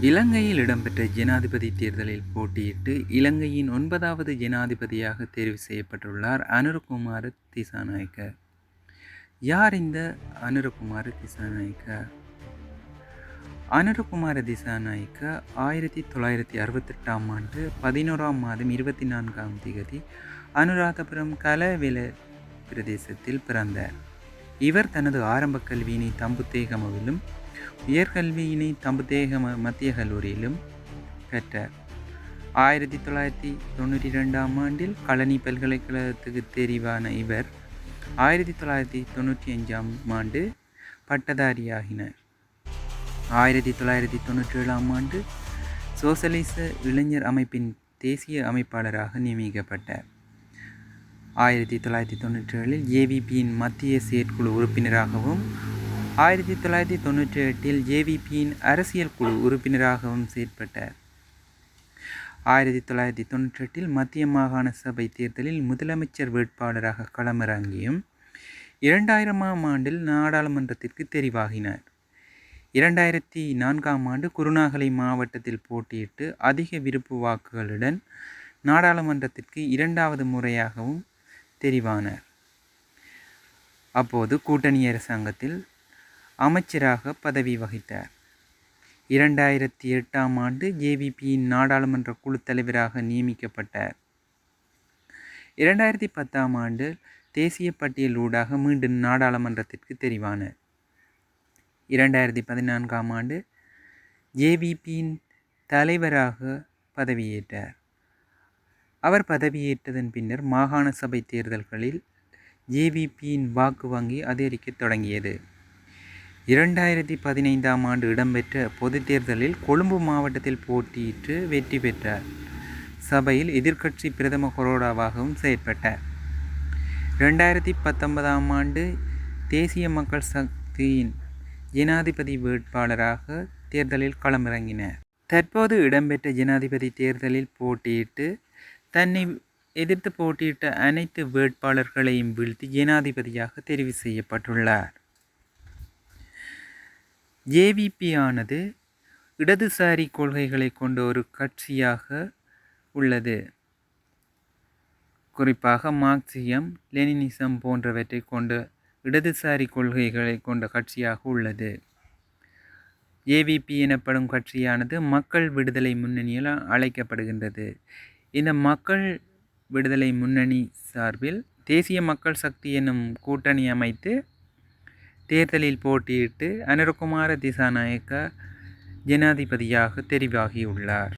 இலங்கையில் இடம்பெற்ற ஜனாதிபதி தேர்தலில் போட்டியிட்டு இலங்கையின் ஒன்பதாவது ஜனாதிபதியாக தேர்வு செய்யப்பட்டுள்ளார் அனுரகுமார திசாநாயக்க. யார் இந்த அனுரகுமார திசாநாயக்க? அனுரகுமார திசாநாயக்க ஆயிரத்தி தொள்ளாயிரத்தி அறுபத்தெட்டாம் ஆண்டு பதினோராம் மாதம் இருபத்தி நான்காம் திகதி அனுராதபுரம் கலவில பிரதேசத்தில் பிறந்தார். இவர் தனது ஆரம்ப கல்வியினை தம்புத்தேகமவிலும் உயர்கல்வியினை தம்புதேக மத்திய கல்லூரியிலும் பெற்றார் ஆயிரத்தி தொள்ளாயிரத்தி தொண்ணூற்றி ரெண்டாம் ஆண்டில் கழனி பல்கலைக்கழகத்துக்கு தெரிவான இவர் ஆயிரத்தி தொள்ளாயிரத்தி தொண்ணூற்றி அஞ்சாம் ஆண்டு பட்டதாரியாகினார். ஆயிரத்தி தொள்ளாயிரத்தி தொண்ணூற்றி ஏழாம் ஆண்டு சோசலிச இளைஞர் அமைப்பின் தேசிய அமைப்பாளராக நியமிக்கப்பட்டார். ஆயிரத்தி தொள்ளாயிரத்தி தொண்ணூற்றி ஏழில் ஏவிபியின் மத்திய செயற்குழு உறுப்பினராகவும் ஆயிரத்தி தொள்ளாயிரத்தி தொண்ணூற்றி எட்டில் ஜேவிபியின் அரசியல் குழு உறுப்பினராகவும் செயற்பட்டார். ஆயிரத்தி தொள்ளாயிரத்தி தொண்ணூற்றி எட்டில் மத்திய மாகாண சபை தேர்தலில் முதலமைச்சர் வேட்பாளராக களமிறங்கியும் இரண்டாயிரமாம் ஆண்டில் நாடாளுமன்றத்திற்கு தெரிவாகினார். இரண்டாயிரத்தி நான்காம் ஆண்டு குருநாகலை மாவட்டத்தில் போட்டியிட்டு அதிக விருப்பு வாக்குகளுடன் நாடாளுமன்றத்திற்கு இரண்டாவது முறையாகவும் தெரிவானார். அப்போது கூட்டணி அரசாங்கத்தில் அமைச்சராக பதவி வகித்தார். இரண்டாயிரத்தி எட்டாம் ஆண்டு ஜேவிபியின் நாடாளுமன்ற குழு தலைவராக நியமிக்கப்பட்டார். இரண்டாயிரத்தி பத்தாம் ஆண்டு தேசிய பட்டியல் ஊடாக மீண்டும் நாடாளுமன்றத்திற்கு தெரிவானார். இரண்டாயிரத்தி பதினான்காம் ஆண்டு ஜேவிபியின் தலைவராக பதவியேற்றார். அவர் பதவியேற்றதன் பின்னர் மாகாண சபை தேர்தல்களில் ஜேவிபியின் வாக்கு வங்கி அதிகரிக்கத் தொடங்கியது. இரண்டாயிரத்தி பதினைந்தாம் ஆண்டு இடம்பெற்ற பொதுத் தேர்தலில் கொழும்பு மாவட்டத்தில் போட்டியிட்டு வெற்றி பெற்றார். சபையில் எதிர்க்கட்சி பிரதம கொரோடாவாகவும் செயற்பட்டார். ரெண்டாயிரத்தி பத்தொன்பதாம் ஆண்டு தேசிய மக்கள் சக்தியின் ஜனாதிபதி வேட்பாளராக தேர்தலில் களமிறங்கினார். தற்போது இடம்பெற்ற ஜனாதிபதி தேர்தலில் போட்டியிட்டு தன்னை எதிர்த்து போட்டியிட்ட அனைத்து வேட்பாளர்களையும் வீழ்த்தி ஜனாதிபதியாக தெரிவு செய்யப்பட்டுள்ளார். ஏவிபியானது ஆனது இடதுசாரி கொள்கைகளை கொண்ட ஒரு கட்சியாக உள்ளது. குறிப்பாக மார்க்சியம் லெனினிசம் போன்றவற்றை கொண்ட இடதுசாரி கொள்கைகளை கொண்ட கட்சியாக உள்ளது. ஏவிபி எனப்படும் கட்சியானது மக்கள் விடுதலை முன்னணியில் அழைக்கப்படுகின்றது. இந்த மக்கள் விடுதலை முன்னணி சார்பில் தேசிய மக்கள் சக்தி எனும் கூட்டணி அமைத்து தேர்தலில் போட்டியிட்டு அனுரகுமார திசாநாயக்க ஜனாதிபதியாக தெரிவாகியுள்ளார்.